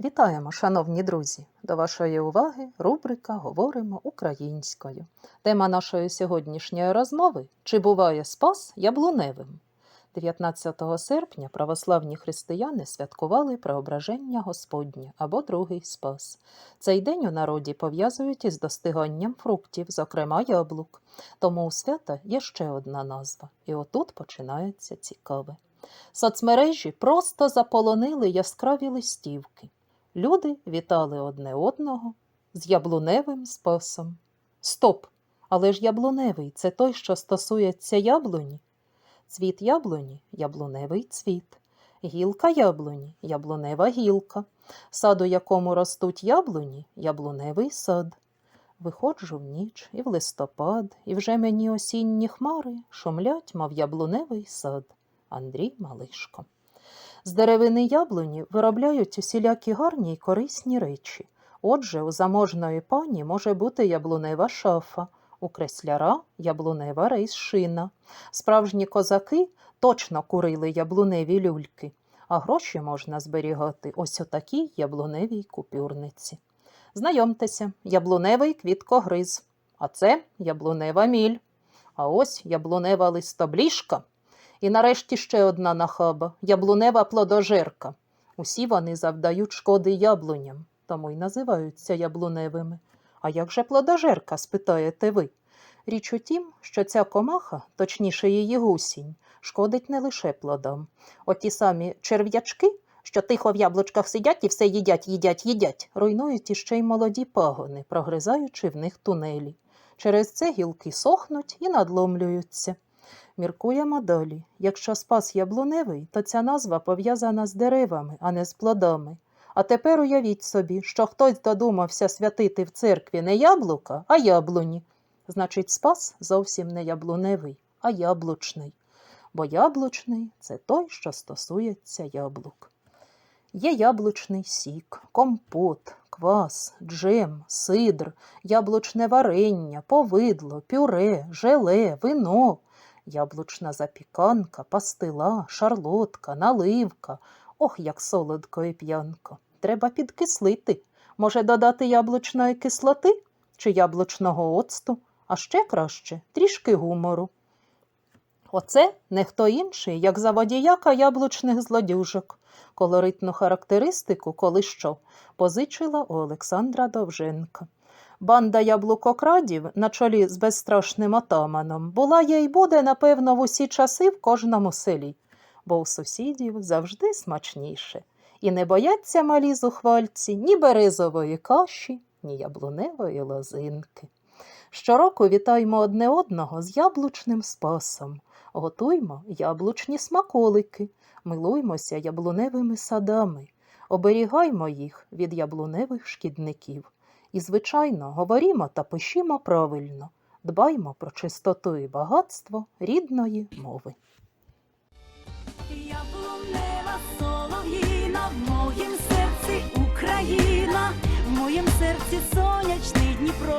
Вітаємо, шановні друзі! До вашої уваги рубрика Говоримо українською. Тема нашої сьогоднішньої розмови Чи буває спас яблуневим? 19 серпня православні християни святкували Преображення Господнє або Другий Спас. Цей день у народі пов'язують із достиганням фруктів, зокрема яблук. Тому у свята є ще одна назва, і отут починається цікаве. Соцмережі просто заполонили яскраві листівки. Люди вітали одне одного з яблуневим спасом. Стоп! Але ж яблуневий це той, що стосується яблуні. Цвіт яблуні яблуневий цвіт, гілка яблуні яблунева гілка, сад, у якому ростуть яблуні яблуневий сад. Виходжу в ніч і в листопад, і вже мені осінні хмари шумлять, мов яблуневий сад. Андрій Малишко. З деревини яблуні виробляють усілякі гарні й корисні речі. Отже, у заможної пані може бути яблунева шафа, у кресляра яблунева рейс-шина. Справжні козаки точно курили яблуневі люльки, а гроші можна зберігати ось у такій яблуневій купюрниці. Знайомтеся, яблуневий квіткогриз, а це яблунева міль. А ось яблунева листобліжка. І нарешті ще одна нахаба яблунева плодожерка. Усі вони завдають шкоди яблуням, тому й називаються яблуневими. А як же плодожерка, спитаєте ви? Річ у тім, що ця комаха, точніше її гусінь, шкодить не лише плодам. От ті самі черв'ячки, що тихо в яблучках сидять і все їдять, їдять, їдять, руйнують іще й молоді пагони, прогризаючи в них тунелі. Через це гілки сохнуть і надломлюються. Міркуємо далі. Якщо спас яблуневий, то ця назва пов'язана з деревами, а не з плодами. А тепер уявіть собі, що хтось додумався святити в церкві не яблука, а яблуні. Значить, спас зовсім не яблуневий, а яблучний. Бо яблучний це той, що стосується яблук. Є яблучний сік, компот, квас, джем, сидр, яблучне варення, повидло, пюре, желе, вино, яблучна запіканка, пастила, шарлотка, наливка. Ох, як солодко і п'янко. Треба підкислити. Може додати яблучної кислоти чи яблучного оцту, а ще краще трішки гумору. Оце не хто інший, як заводіяка яблучних злодюжок. Колоритну характеристику, коли що, позичила у Олександра Довженка. Банда яблукокрадів на чолі з безстрашним отаманом була є й буде, напевно, в усі часи в кожному селі, бо у сусідів завжди смачніше. І не бояться малі зухвальці ні березової каші, ні яблуневої лозинки. Щороку вітаємо одне одного з яблучним спасом, готуймо яблучні смаколики, милуймося яблуневими садами, оберігаймо їх від яблуневих шкідників. І, звичайно, говорімо та пишімо правильно, дбаймо про чистоту і багатство рідної мови. Яблунева солов'їна, в моїм серці Україна, в моїм серці сонячний Дніпро,